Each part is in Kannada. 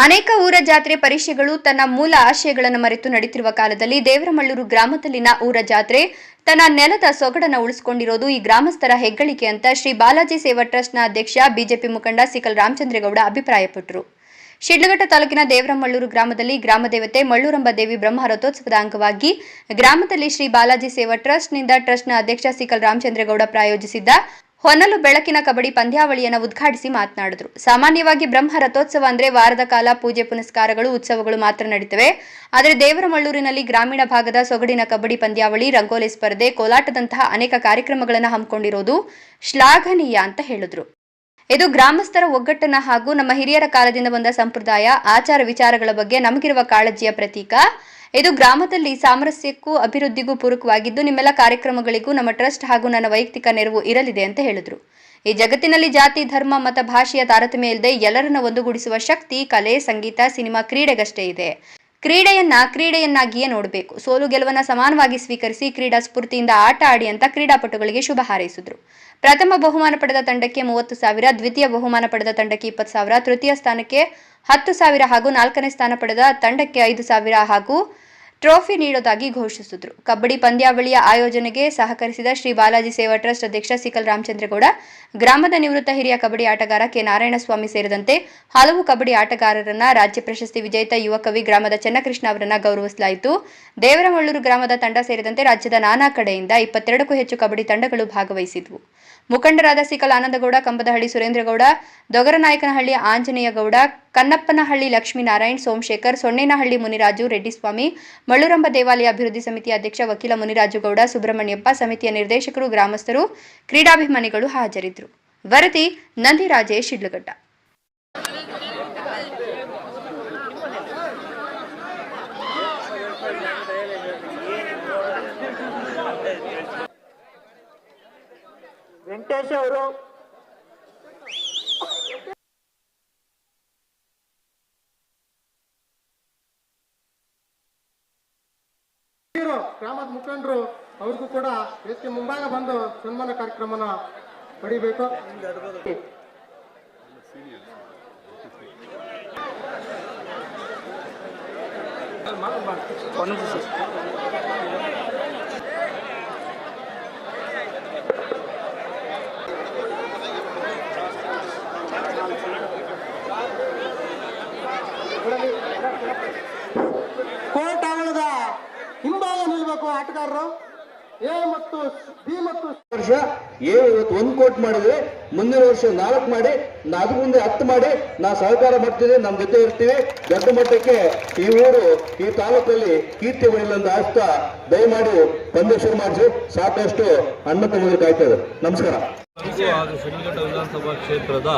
ಅನೇಕ ಊರ ಜಾತ್ರೆ ಪರೀಕ್ಷೆಗಳು ತನ್ನ ಮೂಲ ಆಶಯಗಳನ್ನು ಮರೆತು ನಡೆಯುತ್ತಿರುವ ಕಾಲದಲ್ಲಿ ದೇವರಮಳ್ಳೂರು ಗ್ರಾಮದಲ್ಲಿನ ಊರ ಜಾತ್ರೆ ತನ್ನ ನೆಲದ ಸೊಗಡನ್ನು ಉಳಿಸಿಕೊಂಡಿರೋದು ಈ ಗ್ರಾಮಸ್ಥರ ಹೆಗ್ಗಳಿಕೆ ಅಂತ ಶ್ರೀ ಬಾಲಾಜಿ ಸೇವಾ ಟ್ರಸ್ಟ್ನ ಅಧ್ಯಕ್ಷ ಬಿಜೆಪಿ ಮುಖಂಡ ಸಿಕಲ್ ರಾಮಚಂದ್ರೇಗೌಡ ಅಭಿಪ್ರಾಯಪಟ್ಟರು. ಶಿಡ್ಲಘಟ್ಟ ತಾಲೂಕಿನ ದೇವರಮಳ್ಳೂರು ಗ್ರಾಮದಲ್ಲಿ ಗ್ರಾಮ ದೇವತೆ ಮಳ್ಳೂರಂಬ ದೇವಿ ಬ್ರಹ್ಮ ರಥೋತ್ಸವದ ಅಂಗವಾಗಿ ಗ್ರಾಮದಲ್ಲಿ ಶ್ರೀ ಬಾಲಾಜಿ ಸೇವಾ ಟ್ರಸ್ಟ್ನಿಂದ ಟ್ರಸ್ಟ್ನ ಅಧ್ಯಕ್ಷ ಸಿಕಲ್ ರಾಮಚಂದ್ರೇಗೌಡ ಪ್ರಾಯೋಜಿಸಿದ್ದ ಹೊನಲು ಬೆಳಕಿನ ಕಬಡ್ಡಿ ಪಂದ್ಯಾವಳಿಯನ್ನು ಉದ್ಘಾಟಿಸಿ ಮಾತನಾಡಿದರು. ಸಾಮಾನ್ಯವಾಗಿ ಬ್ರಹ್ಮ ರಥೋತ್ಸವ ಅಂದರೆ ವಾರದ ಕಾಲ ಪೂಜೆ ಪುನಸ್ಕಾರಗಳು, ಉತ್ಸವಗಳು ಮಾತ್ರ ನಡೀತವೆ. ಆದರೆ ದೇವರಮಳ್ಳೂರಿನಲ್ಲಿ ಗ್ರಾಮೀಣ ಭಾಗದ ಸೊಗಡಿನ ಕಬಡ್ಡಿ ಪಂದ್ಯಾವಳಿ, ರಂಗೋಲಿ ಸ್ಪರ್ಧೆ, ಕೋಲಾಟದಂತಹ ಅನೇಕ ಕಾರ್ಯಕ್ರಮಗಳನ್ನು ಹಮ್ಮಿಕೊಂಡಿರೋದು ಶ್ಲಾಘನೀಯ ಅಂತ ಹೇಳಿದರು. ಇದು ಗ್ರಾಮಸ್ಥರ ಒಗ್ಗಟ್ಟನ ಹಾಗೂ ನಮ್ಮ ಹಿರಿಯರ ಕಾಲದಿಂದ ಬಂದ ಸಂಪ್ರದಾಯ, ಆಚಾರ ವಿಚಾರಗಳ ಬಗ್ಗೆ ನಮಗಿರುವ ಕಾಳಜಿಯ ಪ್ರತೀಕ. ಇದು ಗ್ರಾಮದಲ್ಲಿ ಸಾಮರಸ್ಯಕ್ಕೂ ಅಭಿವೃದ್ಧಿಗೂ ಪೂರಕವಾಗಿದ್ದು, ನಿಮ್ಮೆಲ್ಲ ಕಾರ್ಯಕ್ರಮಗಳಿಗೂ ನಮ್ಮ ಟ್ರಸ್ಟ್ ಹಾಗೂ ನನ್ನ ವೈಯಕ್ತಿಕ ನೆರವು ಇರಲಿದೆ ಅಂತ ಹೇಳಿದ್ರು. ಈ ಜಗತ್ತಿನಲ್ಲಿ ಜಾತಿ, ಧರ್ಮ, ಮತ, ಭಾಷೆಯ ತಾರತಮ್ಯ ಇಲ್ಲದೆ ಎಲ್ಲರನ್ನ ಒಂದುಗೂಡಿಸುವ ಶಕ್ತಿ, ಕಲೆ, ಸಂಗೀತ, ಸಿನಿಮಾ, ಕ್ರೀಡೆಗಷ್ಟೇ ಇದೆ. ಕ್ರೀಡೆಯನ್ನ ಕ್ರೀಡೆಯನ್ನಾಗಿಯೇ ನೋಡಬೇಕು. ಸೋಲು ಗೆಲುವನ್ನ ಸಮಾನವಾಗಿ ಸ್ವೀಕರಿಸಿ ಕ್ರೀಡಾ ಸ್ಫೂರ್ತಿಯಿಂದ ಆಟ ಆಡಿ ಅಂತ ಕ್ರೀಡಾಪಟುಗಳಿಗೆ ಶುಭ ಹಾರೈಸಿದ್ರು. ಪ್ರಥಮ ಬಹುಮಾನ ಪಡೆದ ತಂಡಕ್ಕೆ ಮೂವತ್ತು ಸಾವಿರ, ದ್ವಿತೀಯ ಬಹುಮಾನ ಪಡೆದ ತಂಡಕ್ಕೆ ಇಪ್ಪತ್ತು ಸಾವಿರ, ತೃತೀಯ ಸ್ಥಾನಕ್ಕೆ ಹತ್ತು ಸಾವಿರ ಹಾಗೂ ನಾಲ್ಕನೇ ಸ್ಥಾನ ಪಡೆದ ತಂಡಕ್ಕೆ ಐದು ಸಾವಿರ ಹಾಗೂ ಟ್ರೋಫಿ ನೀಡೋದಾಗಿ ಘೋಷಿಸಿದ್ರು. ಕಬಡ್ಡಿ ಪಂದ್ಯಾವಳಿಯ ಆಯೋಜನೆಗೆ ಸಹಕರಿಸಿದ ಶ್ರೀ ಬಾಲಾಜಿ ಸೇವಾ ಟ್ರಸ್ಟ್ ಅಧ್ಯಕ್ಷ ಸಿಕಲ್ ರಾಮಚಂದ್ರಗೌಡ, ಗ್ರಾಮದ ನಿವೃತ್ತ ಹಿರಿಯ ಕಬಡ್ಡಿ ಆಟಗಾರ ಕೆ ನಾರಾಯಣಸ್ವಾಮಿ ಸೇರಿದಂತೆ ಹಲವು ಕಬಡ್ಡಿ ಆಟಗಾರರನ್ನ ರಾಜ್ಯ ಪ್ರಶಸ್ತಿ ವಿಜೇತ ಯುವಕವಿ ಗ್ರಾಮದ ಚನ್ನಕೃಷ್ಣ ಅವರನ್ನ ಗೌರವಿಸಲಾಯಿತು. ದೇವರಮಳ್ಳೂರು ಗ್ರಾಮದ ತಂಡ ಸೇರಿದಂತೆ ರಾಜ್ಯದ ನಾನಾ ಕಡೆಯಿಂದ ಇಪ್ಪತ್ತೆರಡಕ್ಕೂ ಹೆಚ್ಚು ಕಬಡ್ಡಿ ತಂಡಗಳು ಭಾಗವಹಿಸಿದ್ವು. ಮುಖಂಡರಾದ ಸಿಕಲ್ ಆನಂದಗೌಡ, ಕಂಬದಹಳ್ಳಿ ಸುರೇಂದ್ರಗೌಡ, ದೊಗರನಾಯಕನಹಳ್ಳಿ ಆಂಜನೇಯ ಗೌಡ ಕನ್ನಪ್ಪನಹಳ್ಳಿ ಲಕ್ಷ್ಮೀನಾರಾಯಣ್, ಸೋಮಶೇಖರ್ ಸೊಣ್ಣೇನಹಳ್ಳಿ ಮುನಿರಾಜು, ರೆಡ್ಡಿಸ್ವಾಮಿ ಮಳ್ಳುರಂಬ ದೇವಾಲಯ ಅಭಿವೃದ್ಧಿ ಸಮಿತಿ ಅಧ್ಯಕ್ಷ ವಕೀಲ ಮುನಿರಾಜು ಗೌಡ ಸುಬ್ರಹ್ಮಣ್ಯಪ್ಪ ಸಮಿತಿಯ ನಿರ್ದೇಶಕರು, ಗ್ರಾಮಸ್ಥರು, ಕ್ರೀಡಾಭಿಮಾನಿಗಳು ಹಾಜರಿದ್ದರು. ವರದಿ ನಂದಿರಾಜೇಶ್ ಇಡ್ಲಘಟ್ಟ ವೆಂಕಟೇಶ್ ಅವರು ಗ್ರಾಮದ ಮುಖಂಡರು ಅವ್ರಿಗೂ ಕೂಡ ವೇದಿಕೆ ಮುಂಭಾಗ ಬಂದು ಸನ್ಮಾನ ಕಾರ್ಯಕ್ರಮನ ಪಡಿಬೇಕು. ಆಟಗಾರರು ಎ ಮತ್ತು ಬಿ ಮತ್ತು ವರ್ಷ ಏ ಇವತ್ತು ಒಂದ್ ಕೋಟ್ ಮಾಡಿದ್ರೆ ಮುಂದಿನ ವರ್ಷ ನಾಲ್ಕು ಮಾಡಿ ನಾ ಅದ್ರ ಮುಂದೆ ಹತ್ತು ಮಾಡಿ ನಾ ಸಹಕಾರ ಮಾಡ್ತೀನಿ ನಮ್ ಜೊತೆ ಇರ್ತೀವಿ. ದೊಡ್ಡ ಮಟ್ಟಕ್ಕೆ ಈ ಊರು ಈ ತಾಲೂಕಲ್ಲಿ ಕೀರ್ತಿ ಬರಲಿಲ್ಲ ಅಂತ ಆಸ್ತಾ ದಯಮಾಡಿ ಪಂದ್ಯ ಶುರು ಮಾಡಿಸಿ. ಸಾಕಷ್ಟು ಅಣ್ಣ ತಮ್ಮದ್ರು ಕಾಯ್ತದೆ ನಮಸ್ಕಾರ. ನನಗೂ ಹಾಗೂ ಶಿಡ್ಲಘಟ್ಟ ವಿಧಾನಸಭಾ ಕ್ಷೇತ್ರದ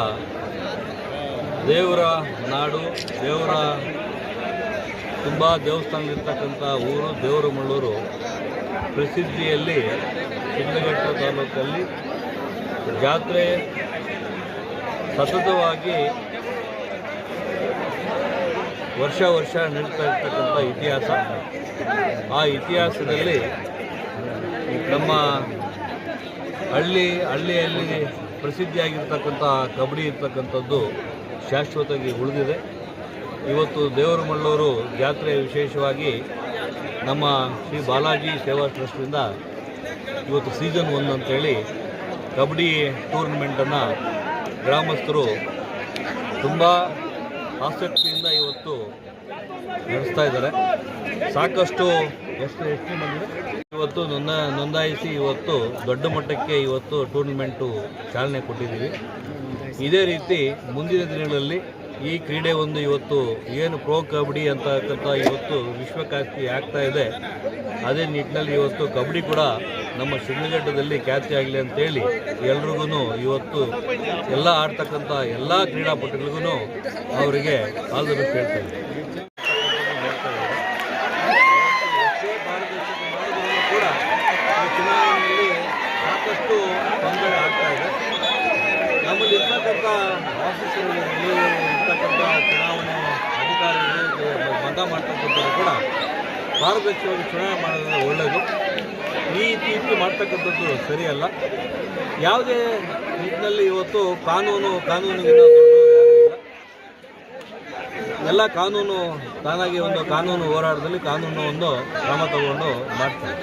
ದೇವರ ನಾಡು ದೇವರ ತುಂಬ ದೇವಸ್ಥಾನಗಳಿರ್ತಕ್ಕಂಥ ಊರು ದೇವರ ಮಳ್ಳೂರು ಪ್ರಸಿದ್ಧಿಯಲ್ಲಿ ಶಿಡ್ಲಘಟ್ಟ ತಾಲೂಕಲ್ಲಿ ಜಾತ್ರೆ ಸತತವಾಗಿ ವರ್ಷ ವರ್ಷ ನಡೀತಾ ಇರ್ತಕ್ಕಂಥ ಇತಿಹಾಸ. ಆ ಇತಿಹಾಸದಲ್ಲಿ ನಮ್ಮ ಹಳ್ಳಿ ಹಳ್ಳಿಯಲ್ಲಿ ಪ್ರಸಿದ್ಧಿಯಾಗಿರ್ತಕ್ಕಂಥ ಕಬಡ್ಡಿ ಇರ್ತಕ್ಕಂಥದ್ದು ಶಾಶ್ವತವಾಗಿ ಉಳಿದಿದೆ. ಇವತ್ತು ದೇವರಮಳ್ಳೂರು ಜಾತ್ರೆ ವಿಶೇಷವಾಗಿ ನಮ್ಮ ಶ್ರೀ ಬಾಲಾಜಿ ಸೇವಾ ಟ್ರಸ್ಟಿಂದ ಇವತ್ತು ಸೀಸನ್ ಒನ್ ಅಂತೇಳಿ ಕಬಡ್ಡಿ ಟೂರ್ನಮೆಂಟನ್ನು ಗ್ರಾಮಸ್ಥರು ತುಂಬ ಆಸಕ್ತಿಯಿಂದ ಇವತ್ತು ನಡೆಸ್ತಾ ಇದ್ದಾರೆ. ಸಾಕಷ್ಟು ಎಷ್ಟು ಎಷ್ಟು ಮಂದಿ ಇವತ್ತು ನೋಂದ, ನೋಂದಾಯಿಸಿ ಇವತ್ತು ದೊಡ್ಡ ಮಟ್ಟಕ್ಕೆ ಇವತ್ತು ಟೂರ್ನಮೆಂಟು ಚಾಲನೆ ಕೊಟ್ಟಿದ್ದೀವಿ. ಇದೇ ರೀತಿ ಮುಂದಿನ ದಿನಗಳಲ್ಲಿ ಈ ಕ್ರೀಡೆ ಒಂದು ಇವತ್ತು ಏನು ಪ್ರೋ ಕಬಡ್ಡಿ ಅಂತಕ್ಕಂಥ ಇವತ್ತು ವಿಶ್ವಖ್ಯಾತಿ ಆಗ್ತಾ ಇದೆ. ಅದೇ ನಿಟ್ಟಿನಲ್ಲಿ ಇವತ್ತು ಕಬಡ್ಡಿ ಕೂಡ ನಮ್ಮ ಶಿಡ್ಲಘಟ್ಟದಲ್ಲಿ ಖ್ಯಾತಿ ಆಗಲಿ ಅಂತೇಳಿ ಎಲ್ರಿಗೂ ಇವತ್ತು ಎಲ್ಲ ಆಡ್ತಕ್ಕಂಥ ಎಲ್ಲ ಕ್ರೀಡಾಪಟುಗಳಿಗೂ ಅವರಿಗೆ ಆಲ್ ದ ಕೂಡ ಸಾಕಷ್ಟು ತೊಂದರೆ ಆಗ್ತಾ ಇದೆ ನಮ್ಮಲ್ಲಿ ಇರ್ತಕ್ಕಂಥ ಆಫೀಸರ್ಗಳಲ್ಲಿ ಇರ್ತಕ್ಕಂಥ ಚುನಾವಣೆ ಅಧಿಕಾರಿಗಳು ಮತ ಮಾಡ್ತಕ್ಕಂಥದ್ದು ಕೂಡ ಪಾರದರ್ಶಕವಾಗಿ ಚುನಾವಣೆ ಮಾಡೋದು ಒಳ್ಳೆಯದು ಈ ರೀತಿ ಮಾಡ್ತಕ್ಕಂಥದ್ದು ಸರಿಯಲ್ಲ. ಯಾವುದೇ ನಿಟ್ಟಿನಲ್ಲಿ ಇವತ್ತು ಕಾನೂನು, ಕಾನೂನಿಗಿಂತ ಎಲ್ಲ ಕಾನೂನು ತಾನಾಗಿ ಒಂದು ಕಾನೂನು ಹೋರಾಟದಲ್ಲಿ ಕಾನೂನು ಒಂದು ಕ್ರಮ ತಗೊಂಡು ಮಾಡ್ತಾರೆ.